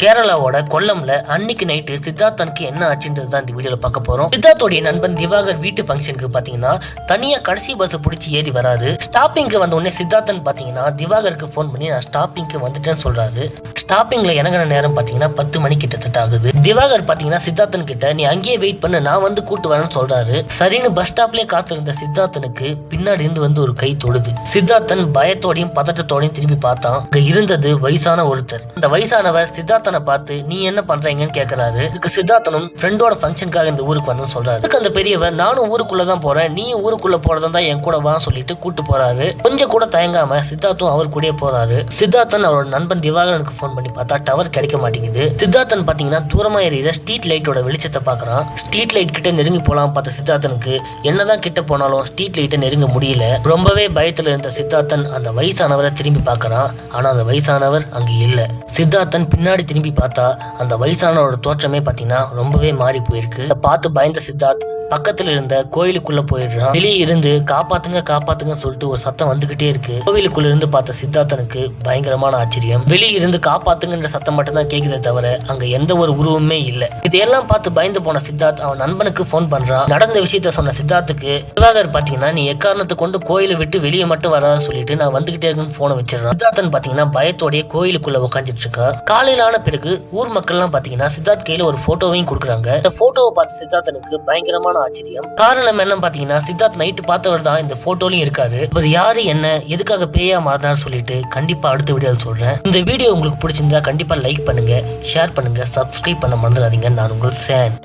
கேரளாவோட கொல்லம்ல அன்னைக்கு நைட்டு சித்தார்த்தனுக்கு என்ன ஆச்சுன்றது தான் இந்த வீடியோல பார்க்க போறோம். சித்தார்த்தோடைய நண்பன் திவாகர் வீட்டு ஃபங்க்ஷனுக்கு பாத்தீங்கன்னா தனியா கடைசி பஸ் பிடிச்சி ஏறி வராது ஸ்டாப்பிங்க்கு வந்த உடனே சித்தார்த்தன் பாத்தீங்கன்னா திவாகருக்கு ஃபோன் பண்ணி நான் ஸ்டாப்பிங்க்கு வந்துட்டேன்னு சொல்றாரு. ஸ்டாப்பிங்ல இறங்குற நேரம் பாத்தீங்கன்னா பத்து மணி கிட்டத்தட்ட ஆகுது. திவாகர் பாத்தீங்கன்னா சித்தார்த்தன் கிட்ட நீ அங்கேயே வெயிட் பண்ணு நான் வந்து கூட்டு வரேன்னு சொல்றாரு. சரின்னு பஸ் ஸ்டாப்லயே காத்திருந்த சித்தார்த்தனுக்கு பின்னாடி இருந்து வந்து ஒரு கை தொடுது. சித்தார்த்தன் பயத்தோடையும் பதட்டத்தோடையும் திரும்பி பார்த்தான். அங்க இருந்தது வயசான ஒருத்தர். அந்த வயசானவர் சித்தார்த்தன் பார்த்து நீ என்ன பண்றீங்கன்னு கேக்குறாரு. இதுக்கு சித்தார்த்தனும் ஃப்ரெண்டோட ஃபங்க்ஷனுக்காக இந்த ஊருக்கு வந்து சொல்றாரு. அதுக்கு அந்த பெரியவன் நானும் ஊருக்குள்ள தான் போறேன். நீ ஊருக்குள்ள போறதா தான் என் கூட வா சொல்லிட்டு கூட்டு போறாரு. கொஞ்சம் கூட தயங்காம சித்தார்த்தும் அவர் கூட போறாரு. சித்தார்த்தன் அவரோட நண்பன் திவாகரனுக்கு ஃபோன் பண்ணி பார்த்தா டவர் கிடைக்க மாட்டேங்குது. சித்தார்த்தன் பாத்தீங்கன்னா தூரமா எறிகிற ஸ்ட்ரீட் லைட்டோட வெளிச்சத்தை பாக்குறான் ஸ்ட்ரீட் லைட் கிட்ட நெருங்கி போலாம் பார்த்த சித்தார்த்தனுக்கு என்னதான் கிட்ட போனாலும் ஸ்ட்ரீட் லைட்டை நெருங்க முடியல. ரொம்பவே பயத்துல இருந்த சித்தார்த்தன் அந்த வயசானவரை திரும்பி பார்க்கறான். ஆனா அந்த வயசானவர் அங்க இல்ல. சித்தார்த்தன் பின்னாடி திரும்பி திரும்பி பார்த்தா அந்த வயசானவரோட தோற்றமே பார்த்தீங்கன்னா ரொம்பவே மாறி போயிருக்கு. பார்த்து பயந்த சித்தார்த் பக்கத்துல இருந்த கோயிலுக்குள்ள போயிடுறான் வெளியே இருந்து காப்பாத்துங்க காப்பாத்துங்கன்னு சொல்லிட்டு ஒரு சத்தம் வந்துகிட்டே இருக்கு. கோவிலுக்குள்ள இருந்து பார்த்த சித்தார்த்தனுக்கு பயங்கரமான ஆச்சரியம். வெளியே இருந்து காப்பாத்துங்கன்ற சத்தம் மட்டும் தான் கேக்குதே தவிர அங்க எந்த ஒரு உருவமே இல்ல. இதையெல்லாம் பார்த்து பயந்து போன சித்தார்த் அவன் நண்பனுக்கு ஃபோன் பண்றான். நடந்த விஷயத்த சொன்ன சித்தார்த்துக்கு திவாகர் பாத்தீங்கன்னா நீ எக்காரணத்தை கொண்டு கோயிலை விட்டு வெளியே மட்டும் வராத சொல்லிட்டு நான் வந்துகிட்டே இருக்குன்னு போனை வச்சிடறான். சித்தார்த்தன் பாத்தீங்கன்னா பயத்தோடய கோயிலுக்குள்ள உட்காந்துட்டு இருக்கா காலையிலான பிறகு ஊர் மக்கள்லாம் பாத்தீங்கன்னா சித்தார்த் கையில ஒரு போட்டோவையும் கொடுக்குறாங்க. இந்த போட்டோவை பார்த்து சித்தார்த்தனுக்கு பயங்கரமான ஆச்சரியம். காரணம் என்ன பாத்தீங்கன்னா சித்தார்த் நைட்டு பார்த்தவர் தான் இந்த போட்டோலயும் இருக்காரு. அவர் யாரு என்ன எதுக்காக பேயா மாறினார் சொல்லிட்டு கண்டிப்பா அடுத்த வீடியோவில் சொல்றேன். இந்த வீடியோ உங்களுக்கு பிடிச்சிருந்தா கண்டிப்பா லைக் பண்ணுங்க ஷேர் பண்ணுங்க சப்ஸ்கிரைப் பண்ண மறந்துடாதீங்க. நான் உங்கள் சேன்.